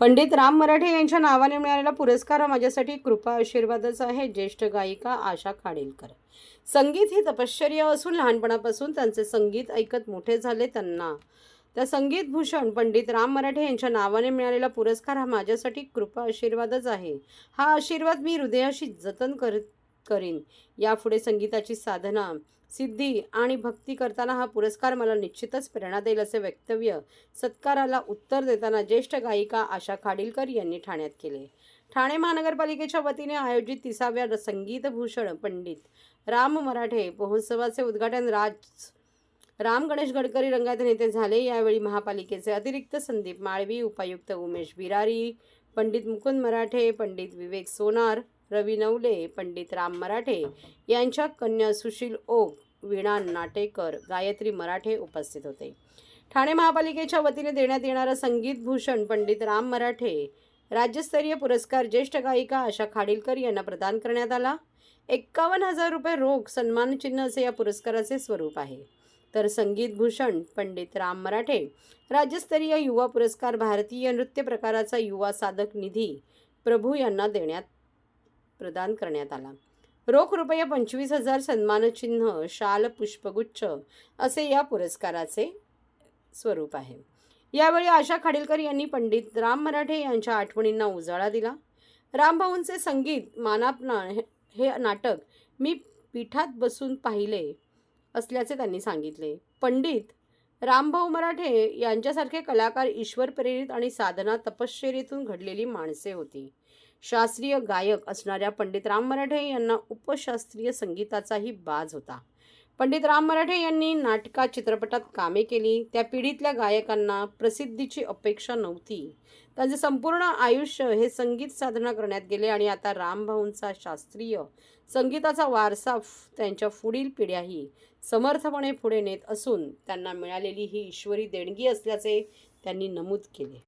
पंडित राम मराठे यांच्या नावाने मिळालेला पुरस्कार हा माझ्यासाठी कृपा आशीर्वादच आहे. ज्येष्ठ गायिका आशा खाडेलकर. संगीत ही तपश्चर्य असून लहानपणापासून त्यांचे संगीत ऐकत मोठे झाले त्यांना. त्या संगीत भूषण पंडित राम मराठे यांच्या नावाने मिळालेला पुरस्कार हा माझ्यासाठी कृपा आशीर्वादच आहे. हा आशीर्वाद मी हृदयाशी जतन कर करीन. यापुढे संगीताची साधना सिद्धी आणि भक्ती करताना हा पुरस्कार मला निश्चितच प्रेरणा देईल असे वक्तव्य सत्काराला उत्तर देताना ज्येष्ठ गायिका आशा खाडीलकर यांनी ठाण्यात केले. ठाणे महानगरपालिकेच्या वतीने आयोजित तिसाव्या र- संगीतभूषण पंडित राम मराठे महोत्सवाचे उद्घाटन राज राम गणेश गडकरी रंगायत नेते झाले. यावेळी महापालिकेचे अतिरिक्त संदीप माळवी उपायुक्त उमेश बिरारी पंडित मुकुंद मराठे पंडित विवेक सोनार रवी नवले पंडित राम मराठे यांच्या कन्या सुशील ओक वीणा नाटेकर गायत्री मराठे उपस्थित होते. ठाणे महापालिकेच्या वतीने देण्यात येणारा संगीत भूषण पंडित राम मराठे राज्यस्तरीय पुरस्कार ज्येष्ठ गायिका आशा खाडीलकर यांना प्रदान करण्यात आला. एक्कावन्न हजार रुपये रोख सन्मानचिन्ह असे या पुरस्काराचे स्वरूप आहे. तर संगीत भूषण पंडित राम मराठे राज्यस्तरीय युवा पुरस्कार भारतीय नृत्य प्रकाराचा युवा साधक निधी प्रभू यांना देण्यात प्रदान करण्यात आला. रोख रुपये पंचवीस हजार सन्मानचिन्ह शाल पुष्पगुच्छ असे या पुरस्काराचे स्वरूप आहे. यावेळी आशा खाडीलकर यांनी पंडित राम मराठे यांच्या आठवणींना उजाळा दिला. रामभाऊंचे संगीत मानापना हे- नाटक मी पीठात बसून पाहिले असल्याचे त्यांनी सांगितले. पंडित रामभाऊ मराठे यांच्यासारखे कलाकार ईश्वर प्रेरित आणि साधना तपश्चर्येतून घडलेली माणसे होती. शास्त्रीय गायक असणाऱ्या पंडित राम मराठे यांना उपशास्त्रीय संगीताचाही बाज होता. पंडित राम मराठे यांनी नाटकात चित्रपटात कामे केली. त्या पिढीतल्या गायकांना प्रसिद्धीची अपेक्षा नव्हती. त्यांचे संपूर्ण आयुष्य हे संगीत साधना करण्यात गेले आणि आता रामभाऊंचा शास्त्रीय संगीताचा वारसा त्यांच्या पुढील पिढ्याही समर्थपणे पुढे नेत असून त्यांना मिळालेली ही ईश्वरी देणगी असल्याचे त्यांनी नमूद केले.